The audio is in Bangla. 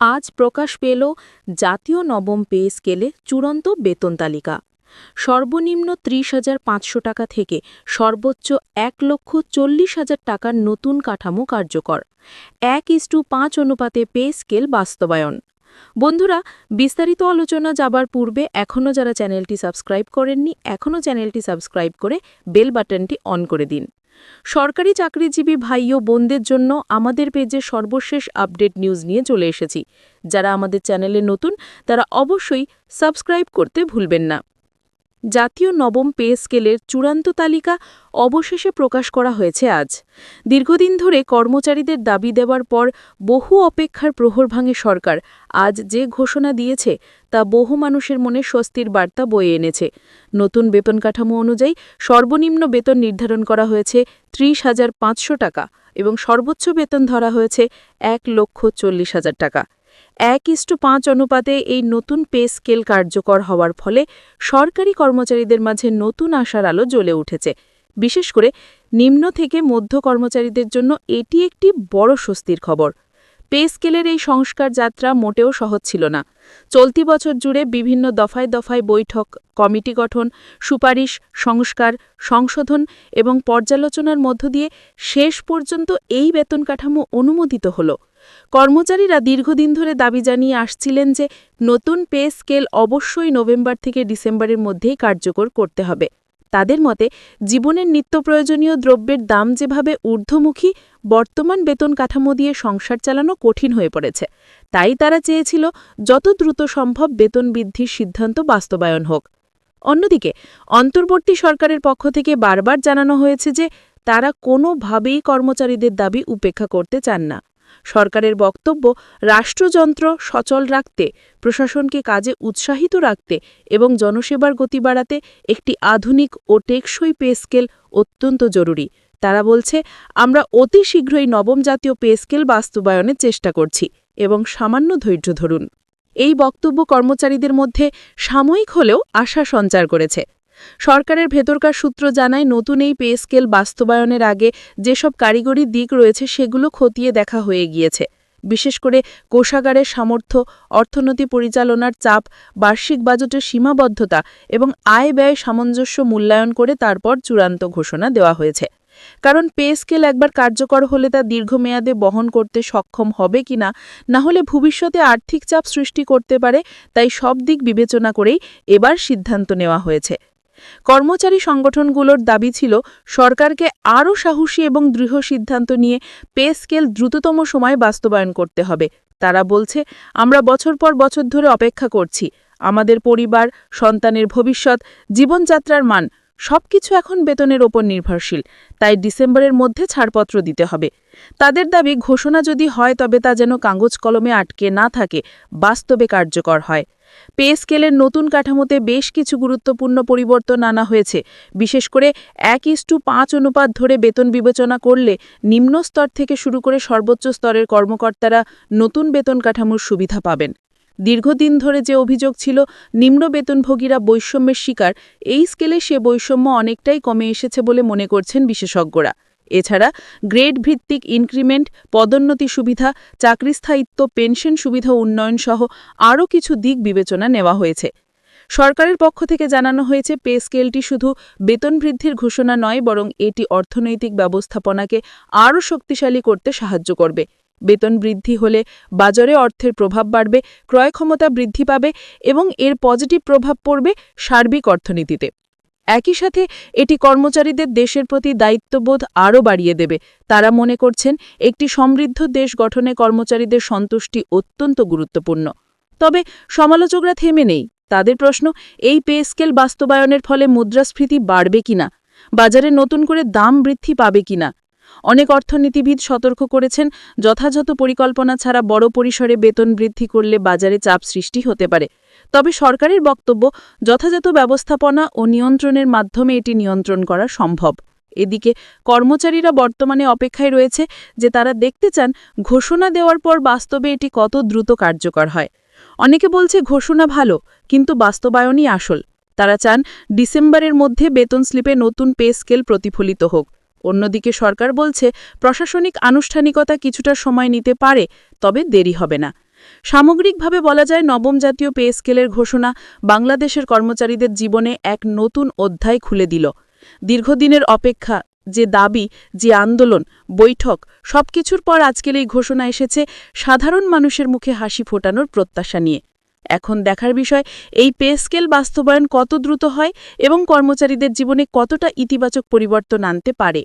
আজ প্রকাশ পেল জাতীয় নবম পে স্কেলে চূড়ান্ত বেতন তালিকা। সর্বনিম্ন ত্রিশ হাজার পাঁচশো টাকা থেকে সর্বোচ্চ এক লক্ষ চল্লিশ হাজার টাকার নতুন কাঠামো কার্যকর। এক ইস্টু পাঁচ অনুপাতে পে স্কেল বাস্তবায়ন। বন্ধুরা, বিস্তারিত আলোচনা যাবার পূর্বে এখনও যারা চ্যানেলটি সাবস্ক্রাইব করেননি, এখনও চ্যানেলটি সাবস্ক্রাইব করে বেল বাটনটি অন করে দিন। সরকারি চাকরিজীবী ভাই ও বোনদের জন্য আমাদের পেজে সর্বশেষ আপডেট নিউজ নিয়ে চলে এসেছি। যারা আমাদের চ্যানেলে নতুন, তারা অবশ্যই সাবস্ক্রাইব করতে ভুলবেন না। জাতীয় নবম পে স্কেলের চূড়ান্ত তালিকা অবশেষে প্রকাশ করা হয়েছে আজ। দীর্ঘদিন ধরে কর্মচারীদের দাবি দেওয়ার পর বহু অপেক্ষার প্রহর ভাঙে সরকার। আজ যে ঘোষণা দিয়েছে, তা বহু মানুষের মনে স্বস্তির বার্তা বয়ে এনেছে। নতুন বেতন কাঠামো অনুযায়ী সর্বনিম্ন বেতন নির্ধারণ করা হয়েছে ত্রিশ হাজার পাঁচশো টাকা এবং সর্বোচ্চ বেতন ধরা হয়েছে এক লক্ষ চল্লিশ হাজার টাকা। এক ইস্টু পাঁচ অনুপাতে এই নতুন পে স্কেল কার্যকর হওয়ার ফলে সরকারি কর্মচারীদের মাঝে নতুন আশার আলো জ্বলে উঠেছে। বিশেষ করে নিম্ন থেকে মধ্য কর্মচারীদের জন্য এটি একটি বড় স্বস্তির খবর। পে স্কেলের এই সংস্কার যাত্রা মোটেও সহজ ছিল না। চলতি বছর জুড়ে বিভিন্ন দফায় দফায় বৈঠক, কমিটি গঠন, সুপারিশ, সংস্কার, সংশোধন এবং পর্যালোচনার মধ্য দিয়ে শেষ পর্যন্ত এই বেতন কাঠামো অনুমোদিত হল। কর্মচারীরা দীর্ঘদিন ধরে দাবি জানিয়ে আসছিলেন যে নতুন পে স্কেল অবশ্যই নভেম্বর থেকে ডিসেম্বরের মধ্যেই কার্যকর করতে হবে। তাদের মতে, জীবনের নিত্য প্রয়োজনীয় দ্রব্যের দাম যেভাবে ঊর্ধ্বমুখী, বর্তমান বেতন কাঠামো দিয়ে সংসার চালানো কঠিন হয়ে পড়েছে। তাই তারা চেয়েছিল যত দ্রুত সম্ভব বেতন বৃদ্ধির সিদ্ধান্ত বাস্তবায়ন হোক। অন্যদিকে, অন্তর্বর্তী সরকারের পক্ষ থেকে বারবার জানানো হয়েছে যে তারা কোনোভাবেই কর্মচারীদের দাবি উপেক্ষা করতে চান না। সরকারের বক্তব্য, রাষ্ট্রযন্ত্র সচল রাখতে, প্রশাসনকে কাজে উৎসাহিত রাখতে এবং জনসেবার গতি বাড়াতে একটি আধুনিক ও টেকসই পে স্কেল অত্যন্ত জরুরি। তারা বলছে, আমরা অতি শীঘ্রই নবম জাতীয় পে স্কেল বাস্তবায়নের চেষ্টা করছি এবং সামান্য ধৈর্য ধরুন। এই বক্তব্য কর্মচারীদের মধ্যে সাময়িক হলেও আশা সঞ্চার করেছে। সরকারের ভেতরকার সূত্র জানায়, নতুন এই পে স্কেল বাস্তবায়নের আগে যেসব কারিগরি দিক রয়েছে সেগুলো খতিয়ে দেখা হয়ে গিয়েছে। বিশেষ করে কোষাগারের সামর্থ্য অর্থনীতি পরিচালনার চাপ, বার্ষিক বাজেটের সীমাবদ্ধতা এবং আয় ব্যয় সামঞ্জস্য মূল্যায়ন করে তারপর চূড়ান্ত ঘোষণা দেওয়া হয়েছে। কারণ পে স্কেল একবার কার্যকর হলে তা দীর্ঘমেয়াদে বহন করতে সক্ষম হবে কিনা না হলে ভবিষ্যতে আর্থিক চাপ সৃষ্টি করতে পারে, তাই সব দিক বিবেচনা করেই এবার সিদ্ধান্ত নেওয়া হয়েছে। কর্মচারী সংগঠনগুলোর দাবি ছিল, সরকারকে আরও সাহসী এবং দৃঢ় সিদ্ধান্ত নিয়ে পে স্কেল দ্রুততম সময়ে বাস্তবায়ন করতে হবে। তারা বলছে, আমরা বছর পর বছর ধরে অপেক্ষা করছি। আমাদের পরিবার, সন্তানের ভবিষ্যৎ, জীবনযাত্রার মান, সবকিছু এখন বেতনের ওপর নির্ভরশীল। তাই ডিসেম্বরের মধ্যে ছাড়পত্র দিতে হবে। তাদের দাবি, ঘোষণা যদি হয় তবে তা যেন কাগজ কলমে আটকে না থাকে, বাস্তবে কার্যকর হয়। পে স্কেলের নতুন কাঠামোতে বেশ কিছু গুরুত্বপূর্ণ পরিবর্তন আনা হয়েছে। বিশেষ করে এক ইস্টু পাঁচ অনুপাত ধরে বেতন বিবেচনা করলে নিম্ন স্তর থেকে শুরু করে সর্বোচ্চ স্তরের কর্মকর্তারা নতুন বেতন কাঠামোর সুবিধা পাবেন। দীর্ঘদিন ধরে যে অভিযোগ ছিল, নিম্ন বেতনভোগীরা বৈষম্যের শিকার, এই স্কেলে সে বৈষম্য অনেকটাই কমে এসেছে বলে মনে করছেন বিশেষজ্ঞরা। এছাড়া গ্রেড ভিত্তিক ইনক্রিমেন্ট, পদোন্নতি সুবিধা চাকরি স্থায়িত্ব পেনশন সুবিধা উন্নয়ন সহ আরও কিছু দিক বিবেচনা নেওয়া হয়েছে। সরকারের পক্ষ থেকে জানানো হয়েছে, পে স্কেলটি শুধু বেতন বৃদ্ধির ঘোষণা নয়, বরং এটি অর্থনৈতিক ব্যবস্থাপনাকে আরও শক্তিশালী করতে সাহায্য করবে। বেতন বৃদ্ধি হলে বাজারে অর্থের প্রভাব বাড়বে ক্রয় ক্ষমতা বৃদ্ধি পাবে এবং এর পজিটিভ প্রভাব পড়বে সার্বিক অর্থনীতিতে। একই সাথে এটি কর্মচারীদের দেশের প্রতি দায়িত্ববোধ আরও বাড়িয়ে দেবে। তারা মনে করছেন একটি সমৃদ্ধ দেশ গঠনে কর্মচারীদের সন্তুষ্টি অত্যন্ত গুরুত্বপূর্ণ। তবে সমালোচকরা থেমে নেই। তাদের প্রশ্ন, এই পে স্কেল বাস্তবায়নের ফলে মুদ্রাস্ফীতি বাড়বে কিনা? বাজারে নতুন করে দাম বৃদ্ধি পাবে কিনা? অনেক অর্থনীতিবিদ সতর্ক করেছেন, যথাযথ পরিকল্পনা ছাড়া বড় পরিসরে বেতন বৃদ্ধি করলে বাজারে চাপ সৃষ্টি হতে পারে। তবে সরকারের বক্তব্য, যথাযথ ব্যবস্থাপনা ও নিয়ন্ত্রণের মাধ্যমে এটি নিয়ন্ত্রণ করা সম্ভব। এদিকে, কর্মচারীরা বর্তমানে অপেক্ষায় রয়েছে যে তারা দেখতে চান ঘোষণা দেওয়ার পর বাস্তবে এটি কত দ্রুত কার্যকর হয়। অনেকে বলছে ঘোষণা ভালো, কিন্তু বাস্তবায়নই আসল। তারা চান ডিসেম্বরের মধ্যে বেতন স্লিপে নতুন পে স্কেল প্রতিফলিত হোক। অন্যদিকে সরকার বলছে, প্রশাসনিক আনুষ্ঠানিকতা কিছুটা সময় নিতে পারে, তবে দেরি হবে না। সামগ্রিকভাবে বলা যায় নবম জাতীয় পে স্কেলের ঘোষণা বাংলাদেশের কর্মচারীদের জীবনে এক নতুন অধ্যায় খুলে দিল। দীর্ঘদিনের অপেক্ষা, যে দাবি, যে আন্দোলন, বৈঠক, সবকিছুর পর আজকের এই ঘোষণা এসেছে সাধারণ মানুষের মুখে হাসি ফোটানোর প্রত্যাশা নিয়ে। এখন দেখার বিষয়, এই পে স্কেল বাস্তবায়ন কত দ্রুত হয় এবং কর্মচারীদের জীবনে কতটা ইতিবাচক পরিবর্তন আনতে পারে?